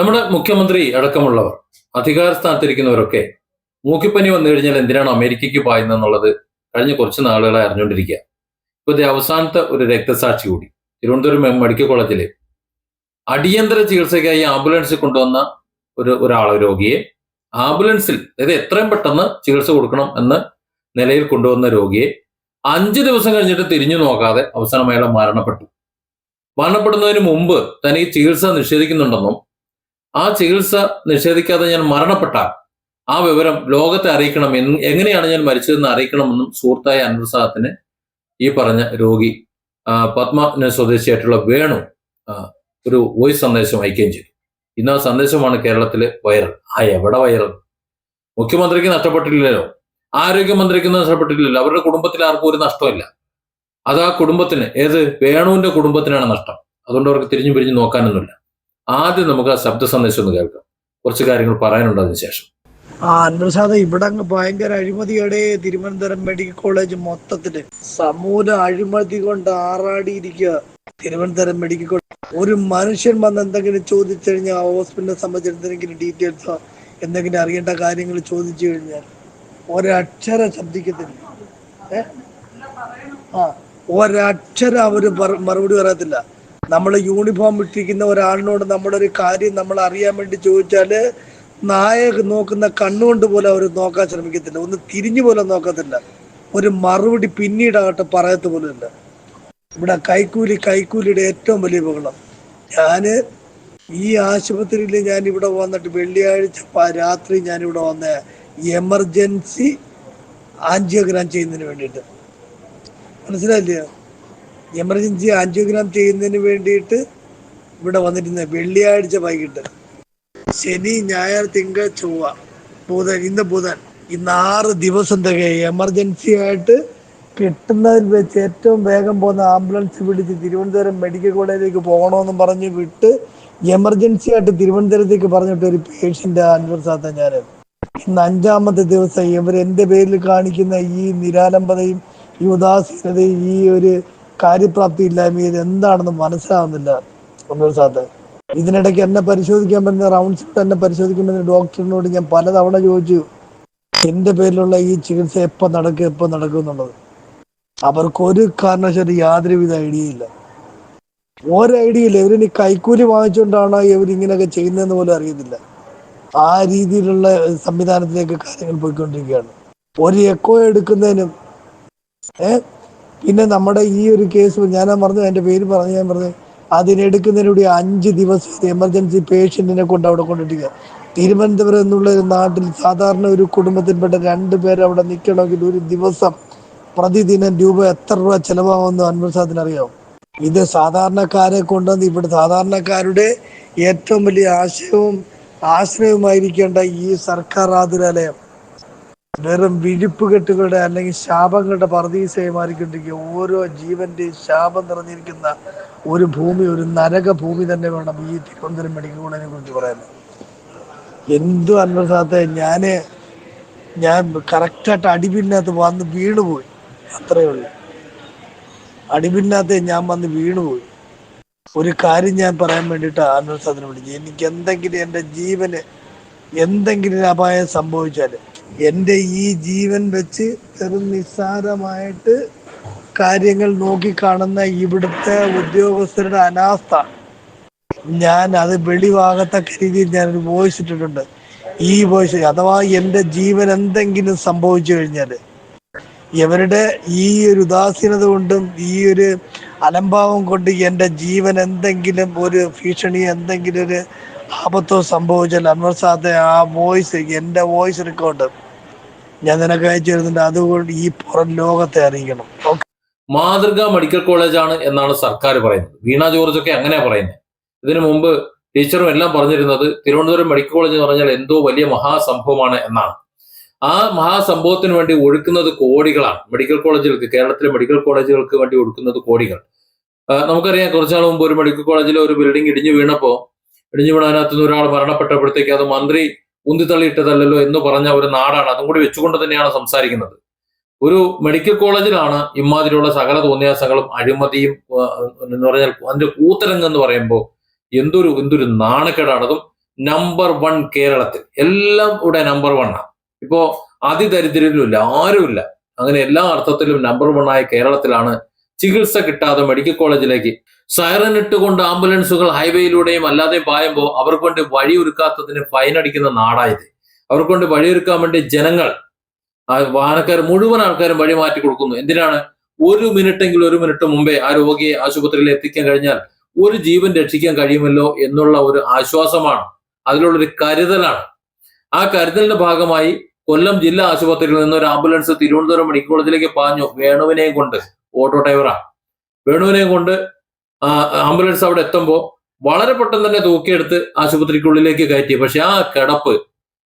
നമ്മുടെ മുഖ്യമന്ത്രി അടക്കമുള്ളവർ അധികാര സ്ഥാനത്തിരിക്കുന്നവരൊക്കെ മൂക്കിപ്പനി വന്നു കഴിഞ്ഞാൽ എന്തിനാണ് അമേരിക്കയ്ക്ക് പായുന്നത് എന്നുള്ളത് കഴിഞ്ഞ കുറച്ച് നാളുകളായി അറിഞ്ഞുകൊണ്ടിരിക്കുക. ഇപ്പൊ ഇത് അവസാനത്തെ ഒരു രക്തസാക്ഷി കൂടി തിരുവനന്തപുരം മെഡിക്കൽ കോളേജിലെ അടിയന്തര ചികിത്സയ്ക്കായി ആംബുലൻസിൽ കൊണ്ടുവന്ന ഒരു ഒരാൾ രോഗിയെ ആംബുലൻസിൽ അതായത് എത്രയും പെട്ടെന്ന് ചികിത്സ കൊടുക്കണം എന്ന് നിലയിൽ കൊണ്ടുവന്ന രോഗിയെ അഞ്ച് ദിവസം കഴിഞ്ഞിട്ട് തിരിഞ്ഞു നോക്കാതെ അവസാനം അയാൾ മരണപ്പെട്ടു. മരണപ്പെടുന്നതിന് മുമ്പ് തനിക്ക് ചികിത്സ നിഷേധിക്കുന്നുണ്ടെന്നും ആ ചികിത്സ നിഷേധിക്കാതെ ഞാൻ മരണപ്പെട്ടാൽ ആ വിവരം ലോകത്തെ അറിയിക്കണം എങ്ങനെയാണ് ഞാൻ മരിച്ചതെന്ന് അറിയിക്കണമെന്നും സുഹൃത്തായ അൻവസാദത്തിന് ഈ പറഞ്ഞ രോഗി പത്മ സ്വദേശിയായിട്ടുള്ള വേണു ഒരു വോയിസ് സന്ദേശം അയക്കുകയും ചെയ്തു. ഇന്ന് ആ സന്ദേശമാണ് കേരളത്തിലെ വൈറൽ. ആ എവിടെ വൈറൽ? മുഖ്യമന്ത്രിക്ക് നഷ്ടപ്പെട്ടില്ലല്ലോ. ആരോഗ്യമന്ത്രിക്ക് നഷ്ടപ്പെട്ടില്ലല്ലോ. അവരുടെ കുടുംബത്തിൽ ആർക്കും ഒരു നഷ്ടമില്ല അത് ആ കുടുംബത്തിന് ഏത് വേണുവിന്റെ കുടുംബത്തിനാണ് നഷ്ടം. അതുകൊണ്ട് അവർക്ക് തിരിഞ്ഞു പിരിഞ്ഞു നോക്കാനൊന്നുമില്ല. ആദ്യം നമുക്ക് ആ ശബ്ദ സന്ദേശം ഒന്ന് കേൾക്കാം. കുറച്ച് കാര്യങ്ങൾ പറയാനുണ്ട് അതിന് ശേഷം. ആ അൻപ്രസാദ് ഇവിടെ അങ്ങ് ഭയങ്കര അഴിമതിയുടെ തിരുവനന്തപുരം മെഡിക്കൽ കോളേജ് മൊത്തത്തിൽ. സമൂല അഴിമതി കൊണ്ട് ആറാടിയിരിക്കുക തിരുവനന്തപുരം മെഡിക്കൽ കോളേജ്. ഒരു മനുഷ്യൻ വന്ന് എന്തെങ്കിലും ചോദിച്ചു കഴിഞ്ഞാൽ ഹോസ്പിറ്റലിനെ സംബന്ധിച്ച് എന്തെങ്കിലും ഡീറ്റെയിൽസോ എന്തെങ്കിലും അറിയേണ്ട കാര്യങ്ങൾ ചോദിച്ചു കഴിഞ്ഞാൽ ഒരക്ഷരം ശബ്ദിക്കത്തില്ല. ഏ? ആ ഒരക്ഷരം അവർ മറുപടി പറയത്തില്ല. നമ്മൾ യൂണിഫോം ഇട്ടിരിക്കുന്ന ഒരാളിനോട് ഒരു കാര്യം നമ്മൾ അറിയാൻ വേണ്ടി ചോദിച്ചാൽ നായ നോക്കുന്ന കണ്ണുകൊണ്ട് പോലും അവർ നോക്കാൻ ശ്രമിക്കത്തില്ല. ഒന്ന് തിരിഞ്ഞു പോലും നോക്കത്തില്ല. ഒരു മറുപടി പിന്നീടാകട്ടെ പറയത്ത് പോലും ഇല്ല ഇവിടെ കൈക്കൂലി കൈക്കൂലിയുടെ ഏറ്റവും വലിയ ബഹളം. ഞാൻ ഈ ആശുപത്രിയിൽ ഞാൻ ഇവിടെ വന്നിട്ട് വെള്ളിയാഴ്ച രാത്രി ഞാൻ ഇവിടെ വന്ന എമർജൻസി ആൻജിയോഗ്രാം ചെയ്യുന്നതിന് വേണ്ടിയിട്ട്. മനസ്സിലായില്ലയോ എമർജൻസി ആൻജിയോഗ്രാം ചെയ്യുന്നതിന് വേണ്ടിയിട്ട് ഇവിടെ വന്നിരുന്ന വെള്ളിയാഴ്ച വൈകിട്ട്. ശനി ഞായർ തിങ്കൾ ചൊവ്വ ബുധൻ ഇന്ന് ബുധൻ. ഇന്ന് ആറ് ദിവസം തികയും. എമർജൻസി ആയിട്ട് കിട്ടുന്നതിൽ വെച്ച് ഏറ്റവും വേഗം പോകുന്ന ആംബുലൻസ് വിളിച്ച് തിരുവനന്തപുരം മെഡിക്കൽ കോളേജിലേക്ക് പോകണമെന്ന് പറഞ്ഞ് വിട്ട് എമർജൻസി ആയിട്ട് തിരുവനന്തപുരത്തേക്ക് പറഞ്ഞിട്ട് ഒരു പേഷ്യന്റ് അൻവർസാത്ത ഞാൻ ഇന്ന് അഞ്ചാമത്തെ ദിവസം ഇവർ എന്റെ പേരിൽ കാണിക്കുന്ന ഈ നിരാലംബതയും ഈ ഉദാസീനതയും ഈ ഒരു കാര്യപ്രാപ്തി ഇല്ലായ്മയിൽ എന്താണെന്ന് മനസ്സിലാവുന്നില്ല. ഒന്നൊരു അൻവർസാത്ത് ഇതിനിടയ്ക്ക് എന്നെ പരിശോധിക്കാൻ പറ്റുന്ന റൗണ്ട്സിൽ തന്നെ പരിശോധിക്കുമ്പോൾ ഡോക്ടറിനോട് ഞാൻ പലതവണ ചോദിച്ചു. എന്റെ പേരിലുള്ള ഈ ചികിത്സ എപ്പോ നടക്കും എപ്പോ നടക്കും എന്നുള്ളത്. അവർക്ക് ഒരു കാരണവശാലും യാതൊരുവിധ ഐഡിയ ഇല്ല. ഒരു ഐഡിയ ഇല്ല. ഇവരിനി കൈക്കൂലി വാങ്ങിച്ചുകൊണ്ടാണോ ഇവരിങ്ങനെയൊക്കെ ചെയ്യുന്നതെന്ന് പോലും അറിയത്തില്ല. ആ രീതിയിലുള്ള സംവിധാനത്തിലേക്ക് കാര്യങ്ങൾ പോയിക്കൊണ്ടിരിക്കുകയാണ്. ഒരു എക്കോ എടുക്കുന്നതിനും ഏ പിന്നെ നമ്മുടെ ഈ ഒരു കേസ് ഞാൻ പറഞ്ഞു എന്റെ പേര് പറഞ്ഞു ഞാൻ പറഞ്ഞു അതിനെടുക്കുന്നതിലൂടെ അഞ്ച് ദിവസം എമർജൻസി പേഷ്യന്റിനെ കൊണ്ട് അവിടെ കൊണ്ടിരിക്കുക തിരുവനന്തപുരം എന്നുള്ള ഒരു നാട്ടിൽ സാധാരണ ഒരു കുടുംബത്തിൽപ്പെട്ട രണ്ട് പേര് അവിടെ നിൽക്കണമെങ്കിൽ ഒരു ദിവസം പ്രതിദിനം രൂപ എത്ര രൂപ ചെലവാകുമെന്ന് അൻവർസാദിന് അറിയാം ഇത് സാധാരണക്കാരെ കൊണ്ടുവന്ന് ഇവിടെ സാധാരണക്കാരുടെ ഏറ്റവും വലിയ ആശയവും ആശ്രയവുമായിരിക്കേണ്ട ഈ സർക്കാർ ആതുരാലയം. വെറും വിഴിപ്പുകെട്ടുകളുടെ അല്ലെങ്കിൽ ശാപങ്ങളുടെ പറദീസയെ മാറിക്കൊണ്ടിരിക്കുക ഓരോ ജീവന്റെയും ശാപം നിറഞ്ഞിരിക്കുന്ന ഒരു ഭൂമി ഒരു നരക ഭൂമി തന്നെ വേണം ഈ തിരുവനന്തപുരം മെഡിക്കൽ കോളേജിനെ കുറിച്ച് പറയാൻ. എന്തു അന്വസാത്ത ഞാൻ ഞാൻ കറക്റ്റായിട്ട് അടിപിന്നകത്ത് വന്ന് വീണുപോയി. അത്രയേ ഉള്ളൂ. അടിപിന്നകത്ത് ഞാൻ വന്ന് വീണുപോയി. ഒരു കാര്യം ഞാൻ പറയാൻ വേണ്ടിയിട്ട് അന്വസാദിനെ വിളിച്ചു. എനിക്ക് എന്തെങ്കിലും എന്റെ ജീവന് എന്തെങ്കിലും അപായം സംഭവിച്ചാൽ എന്റെ ഈ ജീവൻ വെച്ച് വെറും നിസ്സാരമായിട്ട് കാര്യങ്ങൾ നോക്കിക്കാണുന്ന ഇവിടുത്തെ ഉദ്യോഗസ്ഥരുടെ അനാസ്ഥ. ഞാൻ അത് വെളിവാകത്തക്ക രീതിയിൽ ഞാനൊരു വോയിസ് ഇട്ടിട്ടുണ്ട്. ഈ വോയിസ് അഥവാ എന്റെ ജീവൻ എന്തെങ്കിലും സംഭവിച്ചു കഴിഞ്ഞാൽ ഇവരുടെ ഈ ഒരു ഉദാസീനത കൊണ്ടും ഈ ഒരു അലംഭാവം കൊണ്ട് എന്റെ ജീവൻ എന്തെങ്കിലും ഒരു ഭീഷണി എന്തെങ്കിലും ഒരു ആപത്തോ സംഭവിച്ചാൽ അൻവർ സാദ് ആ വോയിസ് എന്റെ വോയിസ് റെക്കോർഡ് ഞാൻ നിനക്ക് അയച്ചു തരുന്നുണ്ട്. അതുകൊണ്ട് ഈ പുറം ലോകത്തെ അറിയിക്കണം. മാതൃക മെഡിക്കൽ കോളേജാണ് എന്നാണ് സർക്കാർ പറയുന്നത്. വീണ ജോർജ് ഒക്കെ അങ്ങനെയാ പറയുന്നത്. ഇതിനു മുമ്പ് ടീച്ചറും എല്ലാം പറഞ്ഞിരുന്നത് തിരുവനന്തപുരം മെഡിക്കൽ കോളേജ് എന്ന് പറഞ്ഞാൽ എന്തോ വലിയ മഹാസംഭവമാണ് എന്നാണ്. ആ മഹാസംഭവത്തിന് വേണ്ടി ഒഴുക്കുന്നത് കോടികളാണ്. മെഡിക്കൽ കോളേജുകൾക്ക് കേരളത്തിലെ മെഡിക്കൽ കോളേജുകൾക്ക് വേണ്ടി ഒഴുക്കുന്നത് കോടികൾ. നമുക്കറിയാം കുറച്ചാൾ മുമ്പ് ഒരു മെഡിക്കൽ കോളേജിലെ ഒരു ബിൽഡിംഗ് ഇടിഞ്ഞു വീണപ്പോ ഇടിഞ്ഞു വീണതിനകത്ത് നിന്ന് ഒരാൾ മരണപ്പെട്ടപ്പോഴത്തേക്ക് അത് മന്ത്രി ഉന്തിത്തള്ളിയിട്ടതല്ലല്ലോ എന്ന് പറഞ്ഞ ഒരു നാടാണ്. അതും കൂടി വെച്ചുകൊണ്ട് തന്നെയാണ് സംസാരിക്കുന്നത്. ഒരു മെഡിക്കൽ കോളേജിലാണ് ഇമാതിരിയുള്ള സകല തോന്നിയാസങ്ങളും അഴിമതിയും എന്ന് പറഞ്ഞാൽ അതിന്റെ കൂത്തരങ്ങ് എന്ന് പറയുമ്പോൾ എന്തൊരു എന്തൊരു നാണക്കേടാണ് അതും നമ്പർ വൺ കേരളത്തിൽ. എല്ലാം ഇവിടെ നമ്പർ വണ്ണാണ് ഇപ്പോ അതിദരിദ്രരിലുമില്ല ആരുമില്ല. അങ്ങനെ എല്ലാ അർത്ഥത്തിലും നമ്പർ വൺ ആയ കേരളത്തിലാണ് ചികിത്സ കിട്ടാതെ മെഡിക്കൽ കോളേജിലേക്ക്. സൈറൻ ഇട്ടുകൊണ്ട് ആംബുലൻസുകൾ ഹൈവേയിലൂടെയും അല്ലാതെയും പായുമ്പോൾ അവർക്ക് വേണ്ടി വഴിയൊരുക്കാത്തതിന് ഫൈൻ അടിക്കുന്ന നാടായത് അവർക്ക് വേണ്ടി വഴിയൊരുക്കാൻ വേണ്ടി ജനങ്ങൾ വാഹനക്കാർ മുഴുവൻ ആൾക്കാരും വഴി മാറ്റി കൊടുക്കുന്നു. എന്തിനാണ്? ഒരു മിനിറ്റെങ്കിലും ഒരു മിനിറ്റ് മുമ്പേ ആ രോഗിയെ ആശുപത്രിയിൽ എത്തിക്കാൻ കഴിഞ്ഞാൽ ഒരു ജീവൻ രക്ഷിക്കാൻ കഴിയുമല്ലോ എന്നുള്ള ഒരു ആശ്വാസമാണ്. അതിലുള്ളൊരു കരുതലാണ്. ആ കരുതലിന്റെ ഭാഗമായി കൊല്ലം ജില്ലാ ആശുപത്രിയിൽ നിന്ന് ഒരു ആംബുലൻസ് തിരുവനന്തപുരം മെഡിക്കൽ കോളേജിലേക്ക് പാഞ്ഞു വേണുവിനെയും കൊണ്ട്. ഓട്ടോ ഡ്രൈവറാണ് വേണുവിനെയും കൊണ്ട് ആംബുലൻസ് അവിടെ എത്തുമ്പോൾ വളരെ പെട്ടെന്ന് തന്നെ തൂക്കിയെടുത്ത് ആശുപത്രിക്കുള്ളിലേക്ക് കയറ്റി. പക്ഷെ ആ കിടപ്പ്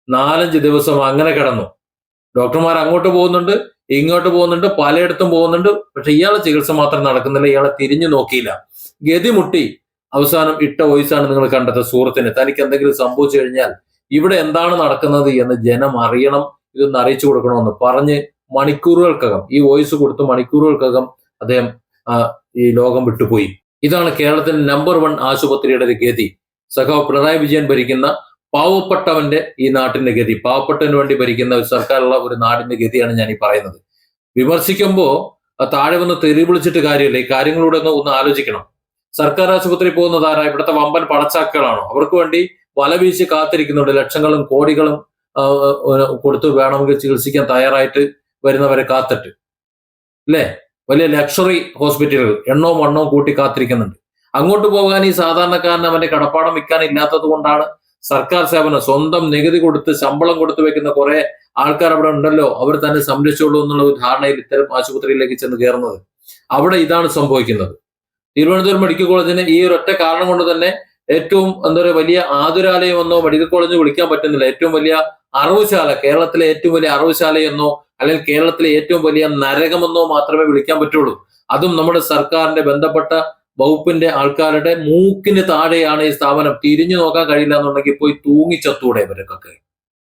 നാലഞ്ച് ദിവസം അങ്ങനെ കിടന്നു. ഡോക്ടർമാർ അങ്ങോട്ട് പോകുന്നുണ്ട് ഇങ്ങോട്ട് പോകുന്നുണ്ട് പലയിടത്തും പോകുന്നുണ്ട്. പക്ഷെ ഇയാളെ ചികിത്സ മാത്രം നടക്കുന്നില്ല ഇയാളെ തിരിഞ്ഞു നോക്കിയില്ല. ഗതിമുട്ടി അവസാനം ഇട്ട വോയിസാണ് നിങ്ങൾ കണ്ടത് സുഹൃത്തിന് തനിക്ക് എന്തെങ്കിലും സംഭവിച്ചു കഴിഞ്ഞാൽ ഇവിടെ എന്താണ് നടക്കുന്നത് എന്ന് ജനം അറിയണം ഇതൊന്ന് അറിയിച്ചു കൊടുക്കണമെന്ന് പറഞ്ഞ് മണിക്കൂറുകൾക്കകം ഈ വോയിസ് കൊടുത്ത് മണിക്കൂറുകൾക്കകം അദ്ദേഹം ഈ ലോകം വിട്ടുപോയി. ഇതാണ് കേരളത്തിന്റെ നമ്പർ വൺ ആശുപത്രിയുടെ ഒരു ഗതി. സഖാവ് പിണറായി വിജയൻ ഭരിക്കുന്ന പാവപ്പെട്ടവന്റെ ഈ നാട്ടിന്റെ ഗതി. പാവപ്പെട്ടവന് വേണ്ടി ഭരിക്കുന്ന ഒരു സർക്കാരുള്ള ഒരു നാടിന്റെ ഗതിയാണ് ഞാൻ ഈ പറയുന്നത് വിമർശിക്കുമ്പോൾ താഴെ വന്ന് തെറി വിളിച്ചിട്ട് കാര്യമില്ല. ഈ കാര്യങ്ങളൂടെ ഒന്ന് ഒന്ന് ആലോചിക്കണം. സർക്കാർ ആശുപത്രി പോകുന്നത് ആരാ? ഇവിടുത്തെ വമ്പൻ പടച്ചാക്കുകളാണോ അവർക്ക് വേണ്ടി വല വീശി കാത്തിരിക്കുന്നുണ്ട്. ലക്ഷങ്ങളും കോടികളും കൊടുത്ത് വേണമെങ്കിൽ ചികിത്സിക്കാൻ തയ്യാറായിട്ട് വരുന്നവരെ കാത്തിട്ട്. അല്ലേ? വലിയ ലക്ഷറി ഹോസ്പിറ്റലുകൾ എണ്ണവും വണ്ണവും കൂട്ടി കാത്തിരിക്കുന്നുണ്ട്. അങ്ങോട്ട് പോകാൻ ഈ സാധാരണക്കാരന് അവന്റെ കടപ്പാടം വിൽക്കാൻ ഇല്ലാത്തത് കൊണ്ടാണ് സർക്കാർ സേവനം സ്വന്തം നികുതി കൊടുത്ത് ശമ്പളം കൊടുത്തു വെക്കുന്ന കുറെ ആൾക്കാർ അവിടെ ഉണ്ടല്ലോ. അവർ തന്നെ സംരക്ഷിച്ചുള്ളൂ എന്നുള്ള ഒരു ധാരണയിൽ ഇത്തരം ആശുപത്രിയിലേക്ക് ചെന്ന് കയറുന്നത്. അവിടെ ഇതാണ് സംഭവിക്കുന്നത്. തിരുവനന്തപുരം മെഡിക്കൽ കോളേജിന് ഈ ഒരു ഒറ്റ കാരണം കൊണ്ട് തന്നെ ഏറ്റവും എന്താ പറയുക വലിയ ആതുരാലയം എന്നോ മെഡിക്കൽ കോളേജ് വിളിക്കാൻ പറ്റുന്നില്ല. ഏറ്റവും വലിയ അറിവുശാല കേരളത്തിലെ ഏറ്റവും വലിയ അറിവുശാല എന്നോ അല്ലെങ്കിൽ കേരളത്തിലെ ഏറ്റവും വലിയ നരകമെന്നോ മാത്രമേ വിളിക്കാൻ പറ്റുള്ളൂ. അതും നമ്മുടെ സർക്കാരിന്റെ ബന്ധപ്പെട്ട വകുപ്പിന്റെ ആൾക്കാരുടെ മൂക്കിന് താഴെയാണ് ഈ സ്ഥാപനം. തിരിഞ്ഞു നോക്കാൻ കഴിയില്ല എന്നുണ്ടെങ്കിൽ പോയി തൂങ്ങിച്ചത്തൂടെ ഇവർക്കൊക്കെ.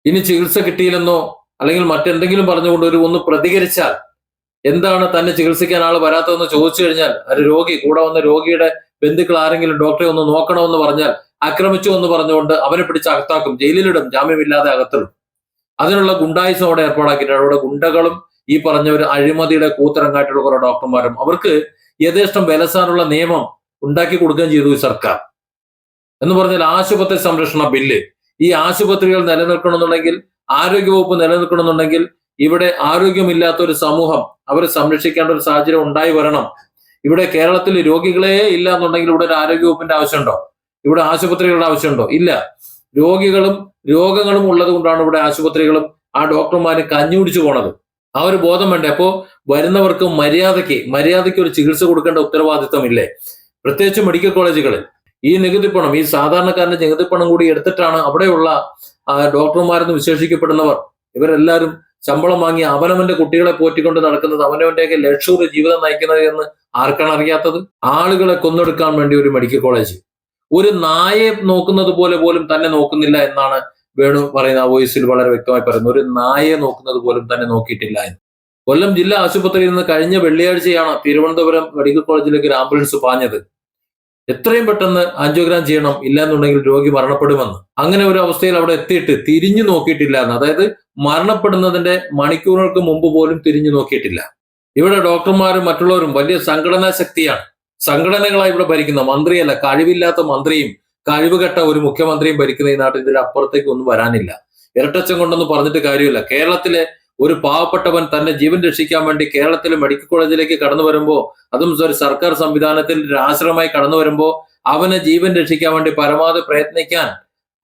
ഇനി ചികിത്സ കിട്ടിയില്ലെന്നോ അല്ലെങ്കിൽ മറ്റെന്തെങ്കിലും പറഞ്ഞുകൊണ്ട് ഒരു ഒന്ന് പ്രതികരിച്ചാൽ എന്താണ് തന്നെ ചികിത്സിക്കാൻ ആൾ വരാത്തതെന്ന് ചോദിച്ചു കഴിഞ്ഞാൽ ഒരു രോഗി കൂടെ വന്ന രോഗിയുടെ ബന്ധുക്കൾ ആരെങ്കിലും ഡോക്ടറെ ഒന്ന് നോക്കണമെന്ന് പറഞ്ഞാൽ ആക്രമിച്ചു എന്ന് പറഞ്ഞുകൊണ്ട് അവനെ പിടിച്ച് അകത്താക്കും. ജയിലിലിടും. ജാമ്യമില്ലാതെ അകത്തിടും. അതിനുള്ള ഗുണ്ടായുസം അവിടെ ഏർപ്പാടാക്കിയിട്ടുണ്ട്. അവിടെ ഗുണ്ടകളും ഈ പറഞ്ഞ ഒരു അഴിമതിയുടെ കൂത്തരങ്ങായിട്ടുള്ള കുറെ ഡോക്ടർമാരും അവർക്ക് യഥേഷ്ടം വിലസാനുള്ള നിയമം ഉണ്ടാക്കി കൊടുക്കുകയും ചെയ്തു ഈ സർക്കാർ. എന്ന് പറഞ്ഞാൽ ആശുപത്രി സംരക്ഷണ ബില്ല്. ഈ ആശുപത്രികൾ നിലനിൽക്കണമെന്നുണ്ടെങ്കിൽ ആരോഗ്യവകുപ്പ് നിലനിൽക്കണമെന്നുണ്ടെങ്കിൽ ഇവിടെ ആരോഗ്യമില്ലാത്ത ഒരു സമൂഹം അവരെ സംരക്ഷിക്കേണ്ട ഒരു സാഹചര്യം ഉണ്ടായി വരണം. ഇവിടെ കേരളത്തിൽ രോഗികളെ ഇല്ല എന്നുണ്ടെങ്കിൽ ഇവിടെ ഒരു ആരോഗ്യവകുപ്പിന്റെ ആവശ്യമുണ്ടോ? ഇവിടെ ആശുപത്രികളുടെ ആവശ്യമുണ്ടോ? ഇല്ല. രോഗികളും രോഗങ്ങളും ഉള്ളത് കൊണ്ടാണ് ഇവിടെ ആശുപത്രികളും ആ ഡോക്ടർമാരെ കഞ്ഞുപിടിച്ചു പോണത്. ആ ഒരു ബോധം വേണ്ടേ? അപ്പോ വരുന്നവർക്ക് മര്യാദയ്ക്ക് മര്യാദയ്ക്ക് ഒരു ചികിത്സ കൊടുക്കേണ്ട ഉത്തരവാദിത്തമില്ലേ പ്രത്യേകിച്ച് മെഡിക്കൽ കോളേജുകളിൽ ഈ നികുതി പണം ഈ സാധാരണക്കാരന്റെ നികുതി പണം കൂടി എടുത്തിട്ടാണ് അവിടെയുള്ള ഡോക്ടർമാരെന്ന് വിശേഷിക്കപ്പെടുന്നവർ. ഇവരെല്ലാവരും ശമ്പളം വാങ്ങി അവനവന്റെ കുട്ടികളെ പോറ്റിക്കൊണ്ട് നടക്കുന്നത് അവനവന്റെയൊക്കെ ലക്ഷൂറി ജീവിതം നയിക്കുന്നത് എന്ന് ആർക്കാണ് അറിയാത്തത്? ആളുകളെ കൊന്നെടുക്കാൻ വേണ്ടി ഒരു മെഡിക്കൽ കോളേജ്. ഒരു നായെ നോക്കുന്നത് പോലെ പോലും തന്നെ നോക്കുന്നില്ല എന്നാണ് വേണു പറയുന്ന ആ വോയിസിൽ വളരെ വ്യക്തമായി പറയുന്നു. ഒരു നായെ നോക്കുന്നത് പോലും തന്നെ നോക്കിയിട്ടില്ല എന്ന്. കൊല്ലം ജില്ലാ ആശുപത്രിയിൽ നിന്ന് കഴിഞ്ഞ വെള്ളിയാഴ്ചയാണ് തിരുവനന്തപുരം മെഡിക്കൽ കോളേജിലേക്ക് ഒരു ആംബുലൻസ് പാഞ്ഞത്. എത്രയും പെട്ടെന്ന് ആൻജിയോഗ്രാം ചെയ്യണം ഇല്ല എന്നുണ്ടെങ്കിൽ രോഗി മരണപ്പെടുമെന്ന്. അങ്ങനെ ഒരു അവസ്ഥയിൽ അവിടെ എത്തിയിട്ട് തിരിഞ്ഞു നോക്കിയിട്ടില്ല എന്ന്. അതായത് മരണപ്പെടുന്നതിന്റെ മണിക്കൂറുകൾക്ക് മുമ്പ് പോലും തിരിഞ്ഞു നോക്കിയിട്ടില്ല. ഇവിടെ ഡോക്ടർമാരും മറ്റുള്ളവരും വലിയ സംഘടനാ ശക്തിയാണ്. സംഘടനകളായി ഇവിടെ ഭരിക്കുന്ന മന്ത്രിയല്ല കഴിവില്ലാത്ത മന്ത്രിയും കഴിവുകെട്ട ഒരു മുഖ്യമന്ത്രിയും ഭരിക്കുന്ന ഈ നാട്ടിൽ ഇതിന്റെ അപ്പുറത്തേക്ക് ഒന്നും വരാനില്ല. ഇരട്ടച്ചം കൊണ്ടൊന്നും പറഞ്ഞിട്ട് കാര്യമില്ല. കേരളത്തിലെ ഒരു പാവപ്പെട്ടവൻ തന്നെ ജീവൻ രക്ഷിക്കാൻ വേണ്ടി കേരളത്തിലെ മെഡിക്കൽ കോളേജിലേക്ക് കടന്നു വരുമ്പോ അതും ഒരു സർക്കാർ സംവിധാനത്തിൽ ആശ്രമമായി കടന്നു വരുമ്പോ അവനെ ജീവൻ രക്ഷിക്കാൻ വേണ്ടി പരമാവധി പ്രയത്നിക്കാൻ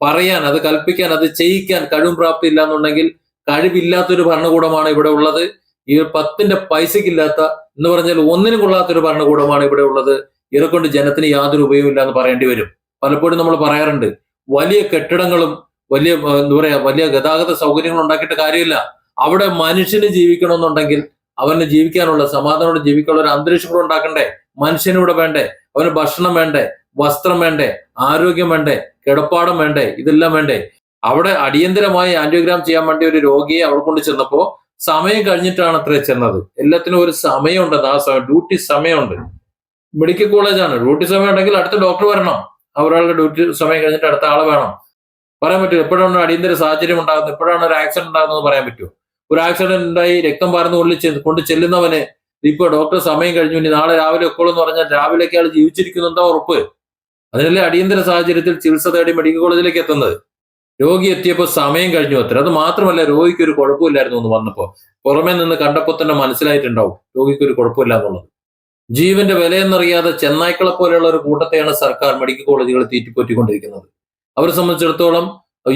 പറയാൻ അത് കൽപ്പിക്കാൻ അത് ചെയ്യിക്കാൻ കഴിവും പ്രാപ്തി ഇല്ല എന്നുണ്ടെങ്കിൽ കഴിവില്ലാത്തൊരു ഭരണകൂടമാണ് ഇവിടെ ഉള്ളത്. ഈ പത്തിന്റെ പൈസക്കില്ലാത്ത എന്ന് പറഞ്ഞാൽ ഒന്നിനും കൊള്ളാത്തൊരു ഭരണകൂടമാണ് ഇവിടെ ഉള്ളത്. ഇവരെക്കൊണ്ട് ജനത്തിന് യാതൊരു ഉപയോഗമില്ല എന്ന് പറയേണ്ടി വരും. പലപ്പോഴും നമ്മൾ പറയാറുണ്ട് വലിയ കെട്ടിടങ്ങളും വലിയ എന്താ പറയാ വലിയ ഗതാഗത സൗകര്യങ്ങൾ ഉണ്ടാക്കിയിട്ട് കാര്യമില്ല. അവിടെ മനുഷ്യന് ജീവിക്കണമെന്നുണ്ടെങ്കിൽ അവന് ജീവിക്കാനുള്ള സമാധാനോട് ജീവിക്കാനുള്ള ഒരു അന്തരീക്ഷം കൂടെ ഉണ്ടാക്കണ്ടേ? മനുഷ്യന് ഇവിടെ വേണ്ടേ? അവന് ഭക്ഷണം വേണ്ടേ? വസ്ത്രം വേണ്ടേ? ആരോഗ്യം വേണ്ടേ? കിടപ്പാടം വേണ്ടേ? ഇതെല്ലാം വേണ്ടേ? അവിടെ അടിയന്തരമായി ആന്റിയോഗ്രാം ചെയ്യാൻ വേണ്ടി ഒരു രോഗിയെ അവിടെ കൊണ്ട് ചെന്നപ്പോ സമയം കഴിഞ്ഞിട്ടാണ് അത്ര ചെന്നത്. എല്ലാത്തിനും ഒരു സമയമുണ്ട് ആ സമയം ഡ്യൂട്ടി സമയമുണ്ട്. മെഡിക്കൽ കോളേജാണ്. ഡ്യൂട്ടി സമയം ഉണ്ടെങ്കിൽ അടുത്ത ഡോക്ടർ വരണം. അവരുടെ ഡ്യൂട്ടി സമയം കഴിഞ്ഞിട്ട് അടുത്ത ആളെ വേണം. പറയാൻ പറ്റുമോ എപ്പോഴാണ് അടിയന്തര സാഹചര്യം ഉണ്ടാകുന്നത് എപ്പോഴാണ് ഒരു ആക്സിഡന്റ് ഉണ്ടാകുന്നത് പറയാൻ പറ്റുമോ ഒരു ആക്സിഡന്റ് ഉണ്ടായി രക്തം പാർന്ന് കൊള്ളി കൊണ്ട് ചെല്ലുന്നവന് ഇപ്പൊ ഡോക്ടർ സമയം കഴിഞ്ഞു. ഇനി നാളെ രാവിലെ എക്കോളെന്ന് പറഞ്ഞാൽ രാവിലേക്ക് ആൾ ജീവിച്ചിരിക്കുന്നുണ്ടോ ഉറപ്പ്? അതിനല്ലേ അടിയന്തര സാഹചര്യത്തിൽ ചികിത്സ തേടി മെഡിക്കൽ കോളേജിലേക്ക് എത്തുന്നത്? രോഗി എത്തിയപ്പോൾ സമയം കഴിഞ്ഞു അത്ര. അത് മാത്രമല്ല രോഗിക്ക് ഒരു കുഴപ്പമില്ലായിരുന്നു എന്ന് വന്നപ്പോ. പുറമെ നിന്ന് കണ്ടപ്പോൾ തന്നെ മനസ്സിലായിട്ടുണ്ടാവും. രോഗിക്ക് ഒരു കുഴപ്പമില്ല എന്നുള്ളത്. ജീവന്റെ വിലയെന്നറിയാതെ ചെന്നായ്ക്കളെ പോലെയുള്ള ഒരു കൂട്ടത്തെയാണ് സർക്കാർ മെഡിക്കൽ കോളേജുകൾ തീറ്റിപ്പോറ്റിക്കൊണ്ടിരിക്കുന്നത്. അവരെ സംബന്ധിച്ചിടത്തോളം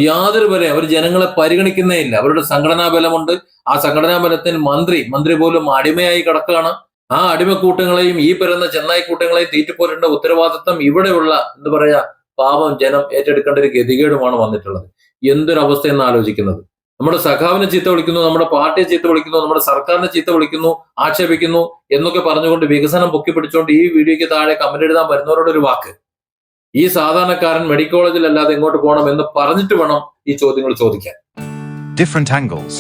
യാതൊരു വിലയും അവർ ജനങ്ങളെ പരിഗണിക്കുന്നേ ഇല്ല. അവരുടെ സംഘടനാ ബലമുണ്ട്. ആ സംഘടനാ ബലത്തിന് മന്ത്രി മന്ത്രി പോലും അടിമയായി കിടക്കുകയാണ്. ആ അടിമക്കൂട്ടങ്ങളെയും ഈ പറയുന്ന ചെന്നായിക്കൂട്ടങ്ങളെയും തീറ്റിപ്പോരേണ്ട ഉത്തരവാദിത്വം ഇവിടെയുള്ള എന്താ പറയാ പാപം ജനം ഏറ്റെടുക്കേണ്ട ഒരു ഗതികേടുമാണ് വന്നിട്ടുള്ളത്. എന്തൊരവസ്ഥയെന്ന് ആലോചിക്കുന്നത് നമ്മുടെ സഖാവിനെ ചീത്ത വിളിക്കുന്നു നമ്മുടെ പാർട്ടിയെ ചീത്ത വിളിക്കുന്നു നമ്മുടെ സർക്കാരിനെ ചീത്ത വിളിക്കുന്നു ആക്ഷേപിക്കുന്നു എന്നൊക്കെ പറഞ്ഞുകൊണ്ട് വികസനം പൊക്കി പിടിച്ചുകൊണ്ട് ഈ വീഡിയോയ്ക്ക് താഴെ കമന്റ് എഴുതാൻ വരുന്നവരോട് ഒരു വാക്ക്. ഈ സാധാരണക്കാരൻ മെഡിക്കൽ കോളേജിൽ അല്ലാതെ എങ്ങോട്ട് പോകണം എന്ന് പറഞ്ഞിട്ട് വേണം ഈ ചോദ്യങ്ങൾ ചോദിക്കാൻ. Different angles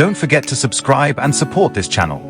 don't forget to subscribe and support this channel.